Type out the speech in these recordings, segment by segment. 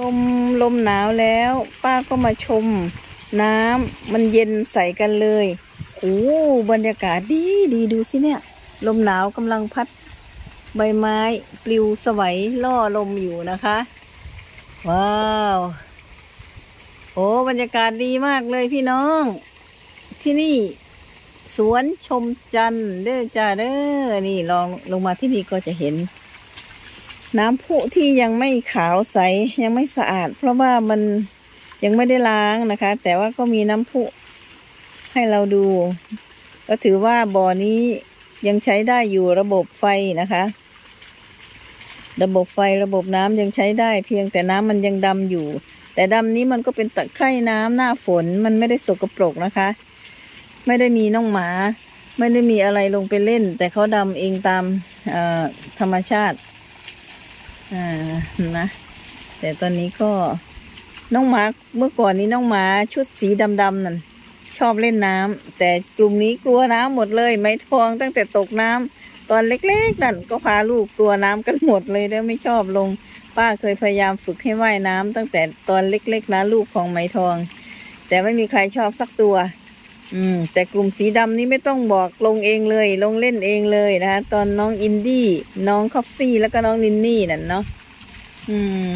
ชมลมหนาวแล้ว ป้าก็มาชมน้ำมันเย็นใสกันเลยโอ้บรรยากาศดีดีดูสิเนี่ย ลมหนาวกำลังพัด ใบไม้ปลิวสวัยล่อลมอยู่นะคะ ว้าวโอ้บรรยากาศดีมากเลยพี่น้อง ที่นี่ สวนชมจันเด้อจ้าเด้อนี่ลองลงมาที่นี่ก็จะเห็น น้ำพุที่ยังไม่ขาวใสยังไม่สะอาด เพราะว่ามันยังไม่ได้ล้างนะคะ แต่ว่าก็มีน้ำพุให้เราดู ก็ถือว่าบ่อนี้ยังใช้ได้อยู่ระบบไฟนะคะ ระบบไฟระบบน้ำยังใช้ได้ เพียงแต่น้ำมันยังดำอยู่ แต่ดำนี้มันก็เป็นตะไคร่น้ำหน้าฝนมันไม่ได้สกปรกนะคะ ไม่ได้มีน้องหมา ไม่ได้มีอะไรลงไปเล่น แต่เขาดำเองตามธรรมชาติ อ่านะ แต่ตอนนี้ก็น้องหมาเมื่อก่อนนี้น้องหมาชุดสีดำๆนั่นชอบเล่นน้ำแต่กลุ่มนี้กลัวน้ำหมดเลย ไม้ทองตั้งแต่ตกน้ำตอนเล็กๆนั่นก็พาลูกกลัวน้ำกันหมดเลยแล้วไม่ชอบลง ป้าเคยพยายามฝึกให้ว่ายน้ำตั้งแต่ตอนเล็กๆนะลูกของไม้ทอง แต่ไม่มีใครชอบสักตัว อืม แต่กลุ่มสีดำนี้ไม่ต้องบอกลงเองเลย ลงเล่นเองเลยนะคะตอนน้องอินดี้น้องคอฟฟี่แล้วก็น้องนินนี่นั่นเนาะอืม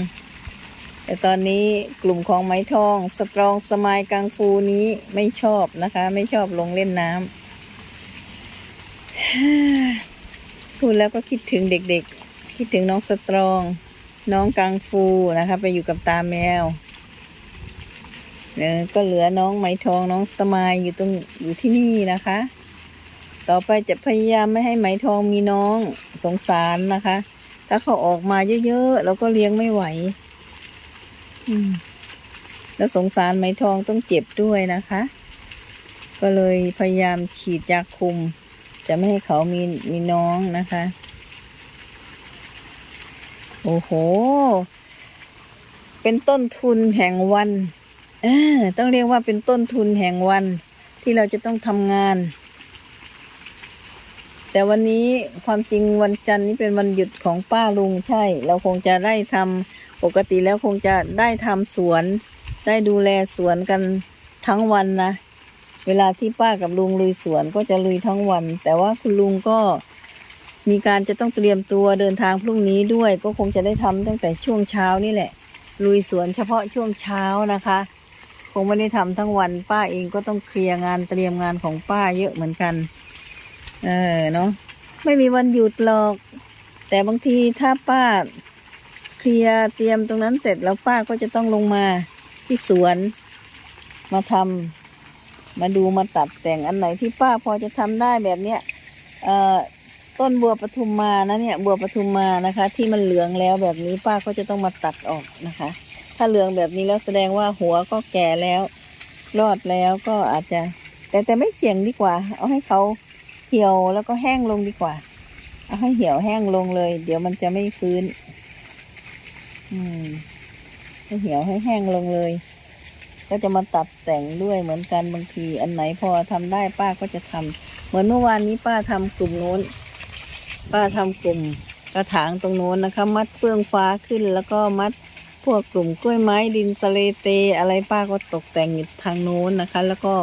แต่ตอนนี้กลุ่มของไม้ทองสตรองสมายกังฟูนี้ไม่ชอบนะคะ ไม่ชอบลงเล่นน้ำพูดแล้วก็คิดถึงเด็กๆ คิดถึงน้องสตรอง น้องกังฟูนะคะ ไปอยู่กับตาแมว เออก็เหลือน้องไหมทองน้องสมายอยู่ตรงอยู่ที่นี่นะคะ ต่อไปจะพยายามไม่ให้ไหมทองมีน้องสงสารนะคะ ถ้าเขาออกมาเยอะๆเราก็เลี้ยงไม่ไหว อืม แล้วสงสารไหมทองต้องเจ็บด้วยนะคะ ก็เลยพยายามฉีดยาคุม จะไม่ให้เขามีมีน้องนะคะ โอ้โห เป็นต้นทุนแห่งวัน ต้องเรียกว่าเป็นต้นทุนแห่งวันที่เราจะต้องทำงาน แต่วันนี้ความจริงวันจันทร์นี้เป็นวันหยุดของป้าลุงใช่ เราคงจะได้ทำปกติแล้วคงจะได้ทำสวน ได้ดูแลสวนกันทั้งวันนะ เวลาที่ป้ากับลุงลุยสวนก็จะลุยทั้งวัน แต่ว่าคุณลุงก็มีการจะต้องเตรียมตัวเดินทางพรุ่งนี้ด้วย ก็คงจะได้ทำตั้งแต่ช่วงเช้านี่แหละ ลุยสวนเฉพาะช่วงเช้านะคะ คงไม่ได้ทำทั้งวัน ป้าเองก็ต้องเคลียร์งานเตรียมงานของป้าเยอะเหมือนกัน เออเนาะไม่มีวันหยุดหรอก แต่บางทีถ้าป้าเคลียร์เตรียมตรงนั้นเสร็จแล้วป้าก็จะต้องลงมาที่สวน มาทำมาดูมาตัดแต่งอันไหนที่ป้าพอจะทำได้แบบเนี้ยเอ่อต้นบัวปทุมมานะเนี่ย บัวปทุมมานะคะ ที่มันเหลืองแล้วแบบนี้ป้าก็จะต้องมาตัดออกนะคะ ถ้าเหลืองแบบนี้แล้วแสดงว่าหัวก็แก่แล้ว รอดแล้วก็อาจจะ แต่แต่ไม่เสี่ยงดีกว่า เอาให้เขาเหี่ยวแล้วก็แห้งลงดีกว่า เอาให้เหี่ยวแห้งลงเลย เดี๋ยวมันจะไม่ฟื้น อืมให้เหี่ยวให้แห้งลงเลย ก็จะมาตัดแต่งด้วยเหมือนกันบางที อันไหนพอทำได้ป้าก็จะทำเหมือนเมื่อวานนี้ป้าทำกลุ่มโน้น ป้าทำกลุ่มกระถางตรงโน้นนะคะ มัดเฟื่องฟ้าขึ้นแล้วก็มัด พวกกลุ่มกล้วยไม้ดินสเลเต อะไรป้าก็ตกแต่งอยู่ทางโน้นนะคะ แล้วก็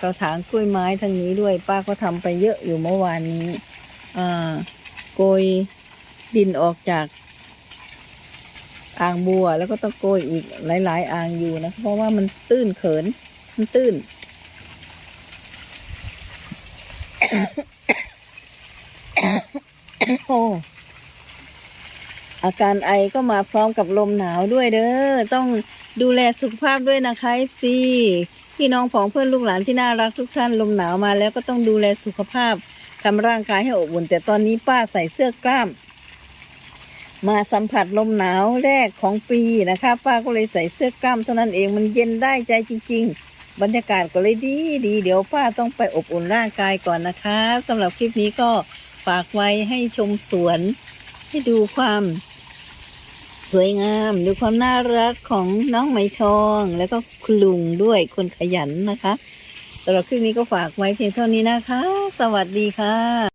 กระถางกล้วยไม้ทางนี้ด้วย ป้าก็ทำไปเยอะอยู่เมื่อวานนี้โกยดินออกจากอ่างบัวแล้วก็ต้องโกยอีกหลาย ๆ อ่างอยู่นะเพราะว่ามันตื้นเขิน มันตื้น โอ้ อาการไอก็มาพร้อมกับลมหนาวด้วยเด้อ ต้องดูแลสุขภาพด้วยนะคะซีพี่น้องของเพื่อนลูกหลานที่น่ารักทุกท่านลมหนาวมาแล้วก็ต้องดูแลสุขภาพทำร่างกายให้อบอุ่น แต่ตอนนี้ป้าใส่เสื้อกล้าม มาสัมผัสลมหนาวแรกของปีนะคะ ป้าก็เลยใส่เสื้อกล้ามเท่านั้นเองมันเย็นได้ใจจริง ๆ บรรยากาศก็เลยดีดีเดี๋ยวป้าต้องไปอบอุ่นร่างกายก่อนนะคะสำหรับคลิปนี้ก็ฝากไว้ให้ชมสวน ให้ดูความ สวยงาม ดูความน่ารักของน้องไหมทอง แล้วก็คุณลุงด้วยคนขยันนะคะสำหรับคลิปนี้ก็ฝากไว้เพียงเท่านี้นะคะ สวัสดีค่ะ